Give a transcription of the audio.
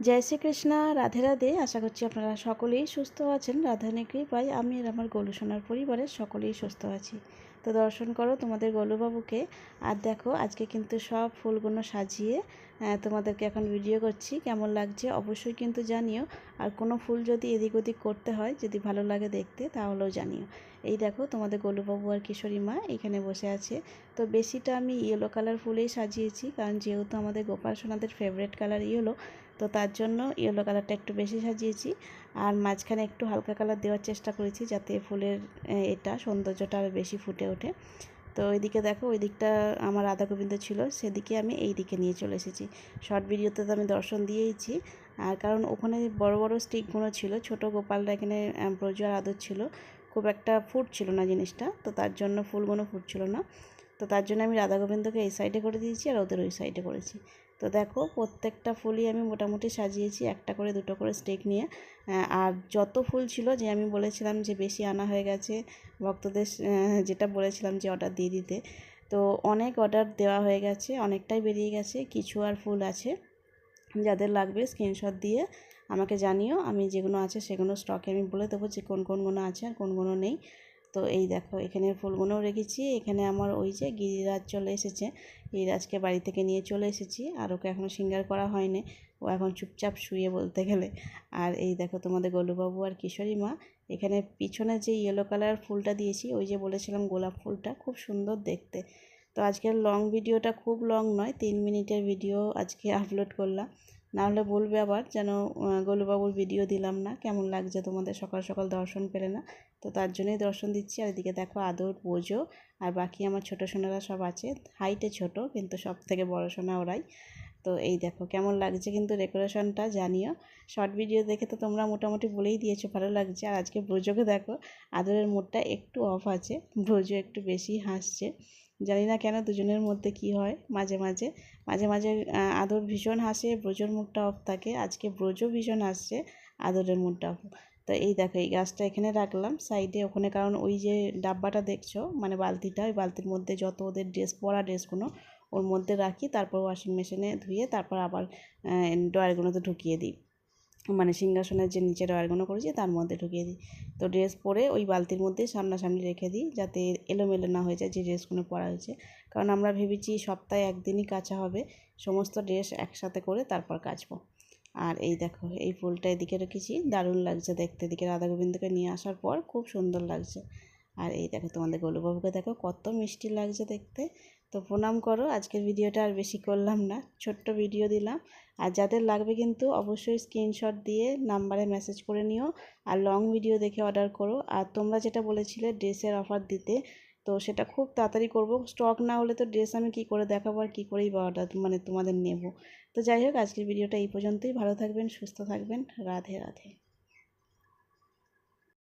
জয় শ্রীকৃষ্ণ রাধে রাধে। আশা করছি আপনারা সকলেই সুস্থ আছেন। রাধানী কৃপায় আমি আর আমার গোলু সোনার পরিবারের সকলেই সুস্থ আছি। তো দর্শন করো তোমাদের গোলুবাবুকে। আর দেখো, আজকে কিন্তু সব ফুলগুলো সাজিয়ে তোমাদেরকে এখন ভিডিও করছি। কেমন লাগছে অবশ্যই কিন্তু জানিও। আর কোনো ফুল যদি এদিক ওদিক করতে হয়, যদি ভালো লাগে দেখতে, তাহলেও জানিও। এই দেখো, তোমাদের গোলুবাবু আর কিশোরী মা এখানে বসে আছে। তো বেশিটা আমি ইয়েলো কালার ফুলেই সাজিয়েছি। কারণ যেহেতু আমাদের গোপাল সোনাদের ফেভারেট কালার ইয়েলো তো তার জন্য ইয়েলো কালারটা একটু বেশি সাজিয়েছি। আর মাঝখানে একটু হালকা কালার দেওয়ার চেষ্টা করেছি যাতে ফুলের এটা সৌন্দর্যটা আরও বেশি ফুটে ওঠে। তো ওইদিকে দেখো ওই দিকটা আমার রাধা গোবিন্দ ছিল, সেদিকে আমি এই দিকে নিয়ে চলে এসেছি। শর্ট ভিডিওতে তো আমি দর্শন দিয়েইছি। আর কারণ ওখানে বড় বড় স্টিকগুলো ছিল, ছোট গোপালরা এখানে ব্রজ আর আদর ছিল। খুব একটা ফুটছিল না জিনিসটা, তো তার জন্য ফুলগুলো ফুটছিল না। তো তার জন্য আমি রাধা গোবিন্দকে এই সাইডে করে দিয়েছি আর ওদের ওই সাইডে করেছি। তো দেখো প্রত্যেকটা ফুলই আমি মোটামুটি সাজিয়েছি, একটা করে দুটো করে স্টেক নিয়ে। আর যত ফুল ছিল যে আমি বলেছিলাম যে বেশি আনা হয়ে গেছে, ভক্তদের যেটা বলেছিলাম যে অর্ডার দিয়ে দিতে, তো অনেক অর্ডার দেওয়া হয়ে গেছে, অনেকটাই বেরিয়ে গেছে, কিছু আর ফুল আছে। যাদের লাগবে স্ক্রিনশট দিয়ে আমাকে জানিও, আমি যেগুলো আছে সেগুলো স্টকে আমি বলে দেবো যে কোন কোনগুলো আছে আর কোনগুলো নেই। তো এই দেখো, এখানে ফুলগুলোও রেখেছি। এখানে আমার ওই যে গিরিরাজ চলে এসেছে। গিরিরাজকে বাড়ি থেকে নিয়ে চলে এসেছি আর ওকে এখনও সিঙ্গার করা হয়নি। ও এখন চুপচাপ শুয়ে বলতে গেলে। আর এই দেখো তোমাদের গোলুবাবু আর কিশোরী মা, এখানে পিছনে যে ইয়েলো কালার ফুলটা দিয়েছি, ওই যে বলেছিলাম গোলাপ ফুলটা, খুব সুন্দর দেখতে। তো আজকের লং ভিডিওটা খুব লং নয়, তিন মিনিটের ভিডিও আজকে আপলোড করলাম। না হলে বলবে আবার যেন গোলুবাবুর ভিডিও দিলাম না, কেমন লাগছে তোমাদের সকাল সকাল দর্শন পেলে না? তো তার জন্যই দর্শন দিচ্ছি, আর এদিকে দেখো আদর, বোঝো, আর বাকি আমার ছোটো সোনারা সব আছে। হাইটে ছোট, কিন্তু সব থেকে বড় সোনা ওরাই। তো এই দেখো কেমন লাগছে কিন্তু ডেকোরেশনটা জানিও। শর্ট ভিডিও দেখে তো তোমরা মোটামুটি বলেই দিয়েছ, ভালো লাগছে। আর আজকে ব্রজকে দেখো, আদরের মুডটা একটু অফ আছে ব্রজ একটু বেশি হাসছে। জানি না কেন দুজনের মধ্যে কি হয় মাঝে মাঝে। মাঝে মাঝে আদর ভীষণ হাসে, ব্রজর মুখটা অফ থাকে। আজকে ব্রজও ভীষণ হাসছে, আদরের মুখটা অফ তো এই দেখো, এই গাছটা এখানে রাখলাম। সাইডে ওখানে, কারণ ওই যে ডাব্বাটা দেখছ মানে বালতিটা, ওই বালতির মধ্যে যত ওদের ড্রেস পরা ড্রেসগুলো, ওর মধ্যে রাখি, তারপর ওয়াশিং মেশিনে ধুয়ে তারপর আবার ড্রয়ারগুলোতে ঢুকিয়ে দিই। মানে সিংহাসনের যে নিচের ড্রয়ারগুলো করেছি তার মধ্যে ঢুকিয়ে দিই। তো ড্রেস পরে ওই বালতির মধ্যে সামনাসামনি রেখে দিই যাতে এলোমেলো না হয়ে যায় যে ড্রেসগুলো পরা হয়েছে। কারণ আমরা ভেবেছি সপ্তাহে একদিনই কাচা হবে, সমস্ত ড্রেস একসাথে করে তারপর কাচবো। আর এই দেখো, এই ফুলটা এদিকে রেখেছি, দারুণ লাগছে দেখতে। এদিকে রাধা গোবিন্দকে নিয়ে আসার পর খুব সুন্দর লাগছে। আর এই দেখো তোমাদের গোলুবাবুকে দেখো, কত মিষ্টি লাগছে দেখতে। তো প্রণাম করো, আজকের ভিডিওটা আর বেশি করলাম না, ছোট্ট ভিডিও দিলাম। আর যাদের লাগবে কিন্তু অবশ্যই স্ক্রিনশট দিয়ে নাম্বারে মেসেজ করে নিও আর লং ভিডিও দেখে অর্ডার করো। আর তোমরা যেটা বলেছিলে ড্রেসের অফার দিতে, তো সেটা খুব তাড়াতাড়ি করব। স্টক না হলে তো ড্রেস আমি কী করে দেখাবো আর কী করেই বা অর্ডার মানে তোমাদের নেব। তো যাই হোক, আজকের ভিডিওটা এই পর্যন্তই। ভালো থাকবেন, সুস্থ থাকবেন। রাধে রাধে।